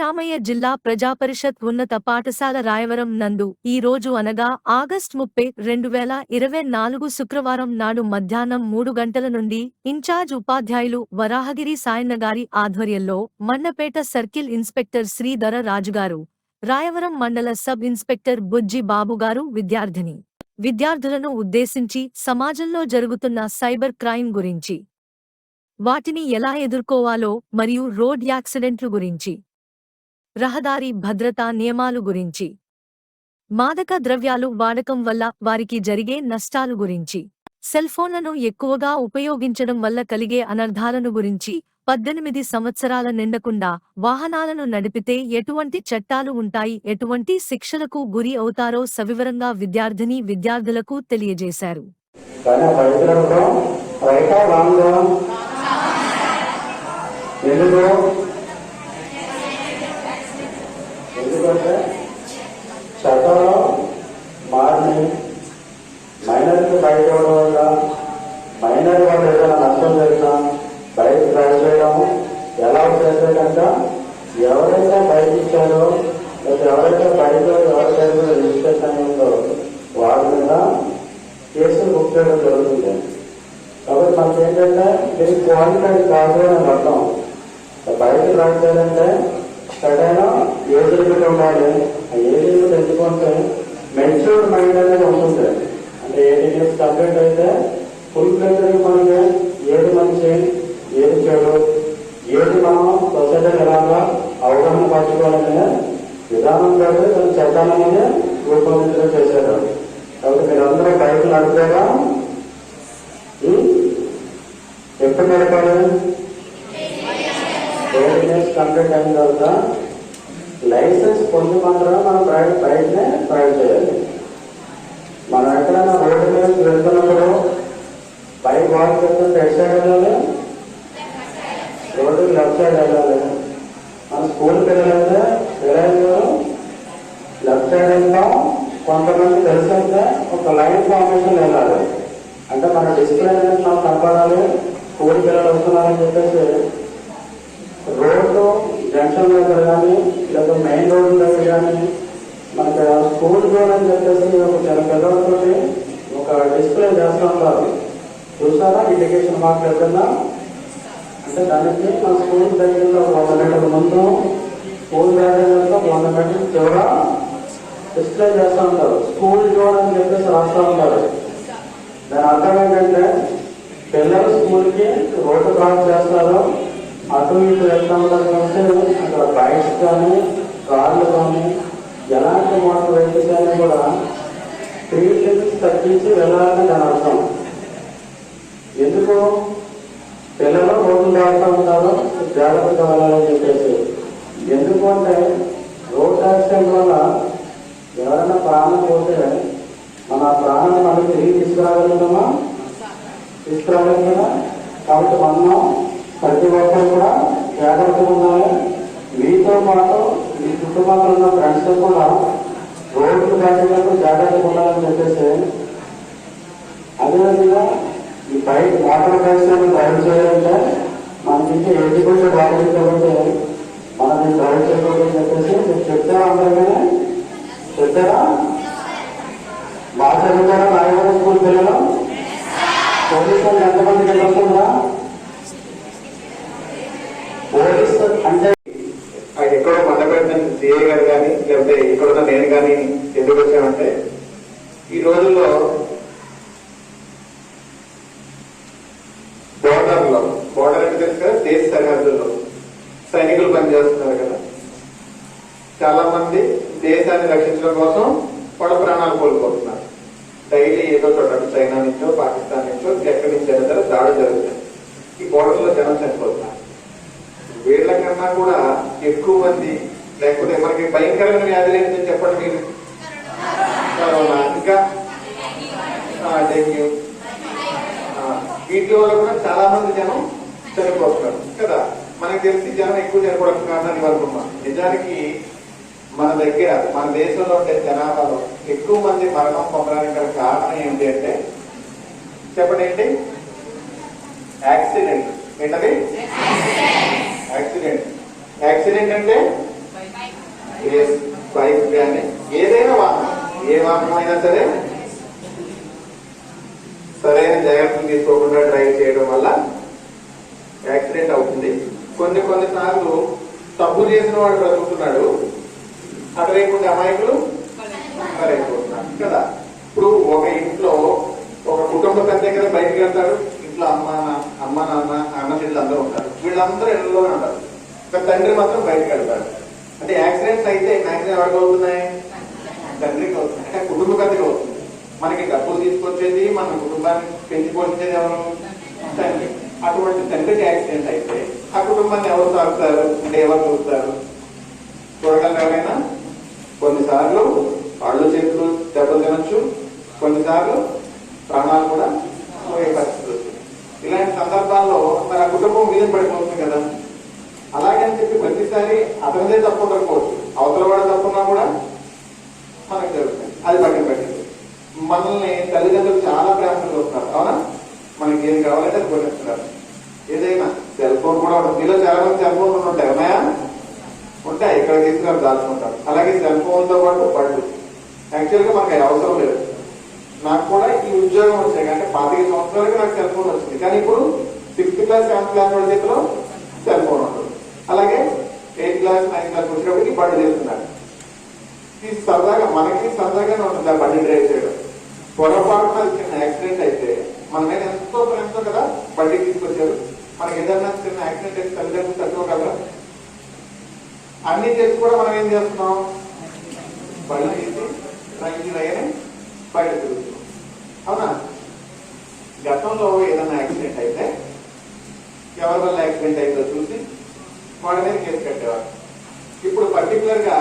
రామయ్య జిల్లా ప్రజాపరిషత్ ఉన్నత పాఠశాల రాయవరం నందు ఈ రోజు అనగా ఆగస్ట్ ముప్పై రెండు వేల ఇరవై నాలుగు శుక్రవారం నాడు మధ్యాహ్నం మూడు గంటల నుండి ఇన్ఛార్జ్ ఉపాధ్యాయులు వరాహగిరి సాయన్నగారి ఆధ్వర్యంలో మన్నపేట సర్కిల్ ఇన్స్పెక్టర్ శ్రీధర రాజుగారు రాయవరం మండల సబ్ ఇన్స్పెక్టర్ బుజ్జి బాబుగారు విద్యార్థిని. విద్యార్థులను ఉద్దేశించి సమాజంలో జరుగుతున్న సైబర్ క్రైమ్ గురించి వాటిని ఎలా ఎదుర్కోవాలో మరియు రోడ్ యాక్సిడెంట్లు గురించి రహదారి భద్రతా నియమాలు గురించి. మాదక ద్రవ్యాలు వాడకం వల్ల వారికి జరిగే నష్టాలు గురించి. సెల్ఫోన్లను ఎక్కువగా ఉపయోగించడం వల్ల కలిగే అనర్ధాలను గురించి పద్దెనిమిది సంవత్సరాల నిండకుండా వాహనాలను నడిపితే ఎటువంటి చట్టాలు ఉంటాయి ఎటువంటి శిక్షలకు గురి అవుతారో సవివరంగా విద్యార్థిని విద్యార్థులకు తెలియజేశారు కానీ ఆ పరిసరంలో రైటా రాంగా ఎందుకు ఎందుకంటే చట్టంలో మారిని మైనర్కి బయట ఇవ్వడం వల్ల మైనర్ వల్ల ఏదైనా నష్టం జరిగినా బయట డ్రైవ్ చేయడం ఎలా చేస్తే కనుక ఎవరైనా బయట లేదా ఎవరైతే బయట ఎవరికైనా రిజిస్ట్రేషన్ అయిందో వాళ్ళ మీద కేసులు బుక్ చేయడం జరుగుతుంది. కాబట్టి మనకి ఏంటంటే దీనికి క్వాలిఫైడ్ కాదు అని అర్థం. బయట డ్రైవ్ చేయాలంటే సరైన ఏజ్ లిమిట్ ఉండాలి. ఆ ఏజ్ లిమిట్ ఎందుకంటే మెచ్యూర్డ్ మైండ్ అనేది ఉంటుంది. అంటే ఎయిటీన్ ఇయర్స్ కంప్లీట్ అయితే ఫుల్ ఫ్లెజ్ మనకి ఏది మంచి ఏది చెడు ఏది మనం సొసైటీ ఎలాగా అవగాహన పరచుకోవాలనే విధానం కాబట్టి దాని చట్టాన్ని రూపొందించడం చేశారు కాబట్టి మీరందరూ బయట నడిపారా? ఎప్పుడు నడపాలి ఎయిట్ కంప్లీట్ అయిన తర్వాత లైసెన్స్ పొంది మాత్రమే మనం ప్రైవేట్ బయటనే డ్రైవ్ చేయాలి. మనం ఎక్కడైనా రోడ్డు మీద వెళ్తున్నప్పుడు బైక్ వాక్ చేస్తుంటే ఎట్ సైడ్ వెళ్ళాలి? రోడ్డుకి లెఫ్ట్ సైడ్ వెళ్ళాలి మన స్కూల్కి వెళ్ళాలంటే వెళ్ళాలి లెఫ్ట్ సైడ్ వెళ్తాం కొంతమంది తెలిసైతే ఒక లైన్ ఫార్మేషన్ వెళ్ళాలి అంటే మన డిస్ప్లే అనేది మనం కనపడాలి స్కూల్ పిల్లలు వస్తున్నారని చెప్పేసి రోడ్డు జంక్షన్ దగ్గర కానీ లేదా మెయిన్ రోడ్డు దగ్గర కానీ మనకి స్కూల్ జోన్ అని చెప్పేసి ఒక చిన్న పిల్లలతో ఒక డిస్ప్లే చేస్తూ ఉంటారు చూసారా? ఇండికేషన్ మార్క్ ఎక్కడన్నా అంటే దానికి మన స్కూల్ దగ్గరలో వంద మీటర్ల ముందు స్కూల్ దగ్గరలో వంద మీటర్ల చివర ఎక్స్ప్లెయిన్ చేస్తూ ఉంటారు స్కూల్ చూడని చెప్పేసి రాస్తూ ఉంటారు దాని అర్థం ఏంటంటే పిల్లలు స్కూల్కి రోడ్డు క్రాస్ చేస్తారు. అటు ఇటు వెళ్తా ఉంటారు కాబట్టి అక్కడ బైక్స్ కానీ కార్లు కానీ ఎలాంటి మోటార్ వెహికల్స్ అయినా కూడా స్పీడ్ లిమిట్స్ తగ్గించి వెళ్ళాలని దాని అర్థం. ఎందుకు? పిల్లలు రోడ్లు దాడుతూ ఉంటారు జాగ్రత్తగా వెళ్ళాలని చెప్పేసి. ఎందుకు అంటే రోడ్ యాక్సిడెంట్ వల్ల ఎవరైనా ప్రాణం పోతే మన ఆ ప్రాణాన్ని మనం తిరిగి తీసుకురాగలుగుతామా? తీసుకురాగలం కదా కాబట్టి మనం ప్రతి ఒక్కరు కూడా జాగ్రత్తగా ఉన్నాము మీతో పాటు మీ కుటుంబంలో ఉన్న ఫ్రెండ్స్తో కూడా రోడ్లు దాటినప్పుడు జాగ్రత్తగా ఉండాలని చెప్పేసి అదేవిధంగా ఈ బైక్ మోటార్ బైక్స్ డ్రైవ్ చేయాలంటే మనకి ఇంకా ఎడ్యుకేషన్ బాగుంది కాబట్టి మనం ఈ డ్రైవ్ చేయకూడదని చెప్పేసి మీరు చెప్తారా అందరికీ చెప్తారా బాగా చదువుతారా రాయవరం స్కూల్ పిల్లలు పోలీసు వాళ్ళు ఎంతమంది వెళ్ళకుండా పోలీసు అంటే ఆయన ఎక్కడో మండపేట సిఐ గారు కానీ లేకపోతే ఇక్కడున్న నేను కానీ ఎందుకు వచ్చామంటే ఈ రోజుల్లో బోర్డర్లో బోర్డర్ అంటే తెలుసు కదా దేశ సరిహద్దుల్లో సైనికులు పనిచేస్తున్నారు కదా. చాలా మంది దేశాన్ని రక్షించడం కోసం వాళ్ళ ప్రాణాలు కోల్పోతున్నారు. డైలీ ఏదో చోట చైనా నుంచో పాకిస్తాన్ నుంచో ఎక్కడి నుంచి అయినా సరే దాడి జరుగుతుంది ఈ బోర్డర్లో జనం చనిపోతున్నారు. వీళ్ళకన్నా కూడా ఎక్కువ మంది లేకపోతే మనకి భయంకరమైన వ్యాధులు ఏంటని చెప్పండి మీరు. కరోనా. ఇంకా? డెంగ్యూ వీటి వల్ల కూడా చాలా మంది జనం చనిపోతున్నారు కదా? మనకి తెలిసి జనం ఎక్కువ చనిపోవడం కారణాన్ని అనుకున్నాం నిజానికి మన దగ్గర మన దేశంలో ఉండే జనాభాలో ఎక్కువ మంది మరణం పొందడానికి గల కారణం ఏంటి అంటే చెప్పండి ఏంటి? యాక్సిడెంట్. ఏంటది? యాక్సిడెంట్. యాక్సిడెంట్ అంటే? ఏ బైక్ కానీ ఏదైనా వాహనం. ఏ వాహనం అయినా సరే. సరైన జాగ్రత్తలు తీసుకోకుండా డ్రైవ్ చేయడం వల్ల యాక్సిడెంట్ అవుతుంది. కొన్ని కొన్నిసార్లు తప్పు చేసిన వాడు బ్రతుకుతున్నాడు. అటువైపు అమాయకులు అయిపోతున్నారు కదా? ఇప్పుడు ఒక ఇంట్లో ఒక కుటుంబ పెద్ద దగ్గర బయటకు వెళ్తాడు? ఇంట్లో అమ్మ అమ్మ నాన్న అన్న చెల్లెలు అందరూ ఉంటారు. వీళ్ళందరూ ఇళ్ళలోనే ఉంటారు. ఒక తండ్రి మాత్రం బయటకు వెళ్తాడు. అంటే యాక్సిడెంట్స్ అయితే మ్యాక్సిమం ఎవరికి అవుతున్నాయి? తండ్రికి అవుతున్నాయి. అంటే కుటుంబ కథకి అవుతుంది. మనకి డబ్బులు తీసుకొచ్చేది మన కుటుంబాన్ని పెంచి పోషించేది ఎవరు? తండ్రి అటువంటి తండ్రికి యాక్సిడెంట్ అయితే ఆ కుటుంబాన్ని ఎవరు సాగుతారు అంటే ఎవరు చూస్తారు? చూడగలరు ఎవరైనా? కొన్నిసార్లు వాళ్ళు చేతులు దెబ్బలు తినచ్చు. కొన్నిసార్లు ప్రాణాలు కూడా పోయే పరిస్థితి వస్తుంది. ఇలాంటి సందర్భాల్లో మరి ఆ కుటుంబం మీద పడిపోతుంది కదా. అలాగే అని చెప్పి ప్రతిసారి అతనిదే తప్పు ఉండకపోవచ్చు అవతల వాడు తప్పున్నా కూడా మనకు జరుగుతుంది. అది పక్కన పెట్టండి. మనల్ని తల్లిదండ్రులు చాలా ప్రేమగా చూస్తున్నారు. అవునా? మనకి ఏం కావాలంటే అది కొనిస్తున్నారు. ఏదైనా సెల్ ఫోన్ కూడా ఉంటుంది. మీలో చాలా మంది సెల్ ఫోన్లు ఉంటాయి. ఉన్నాయా? ఉంటాయి. ఇక్కడ తీసుకుని దాచుకుంటారు. అలాగే సెల్ ఫోన్తో పాటు బళ్ళు. యాక్చువల్గా మనకు మనకి అవసరం లేదు. నాకు కూడా ఈ ఉద్యోగం వచ్చాయి. అంటే పాతిక సంవత్సరాలకి నాకు సెల్ ఫోన్ వచ్చింది. కానీ ఇప్పుడు సిక్స్త్ క్లాస్ సెవెంత్ క్లాస్ వాళ్ళ చేతిలో అలాగే ఎయిత్ క్లాస్ నైన్త్ క్లాస్ వచ్చినప్పటికి బండి చేస్తున్నారు ఇది సరదాగా మనకి సరదాగానే ఉంటుంది ఆ బండి డ్రైవ్ చేయడం. పొరపాటున చిన్న యాక్సిడెంట్ అయితే మన మీద ఎంతో ప్రేమతో కదా బండి తీసుకొచ్చారు. మనకి ఏదైనా చిన్న యాక్సిడెంట్ అయితే తల్లిదండ్రులు తట్టుకోగలరా? అన్ని తెలిసి కూడా మనం ఏం చేస్తున్నాం? బండి తీసి రైలు అయ్యని బయట తిరుగుతున్నాం. అవునా? గతంలో ఏదైనా యాక్సిడెంట్ అయితే ఎవరి వల్ల యాక్సిడెంట్ అయిందో చూసి వాళ్ళ మీద కేసు కట్టేవారు. ఇప్పుడు పర్టికులర్గా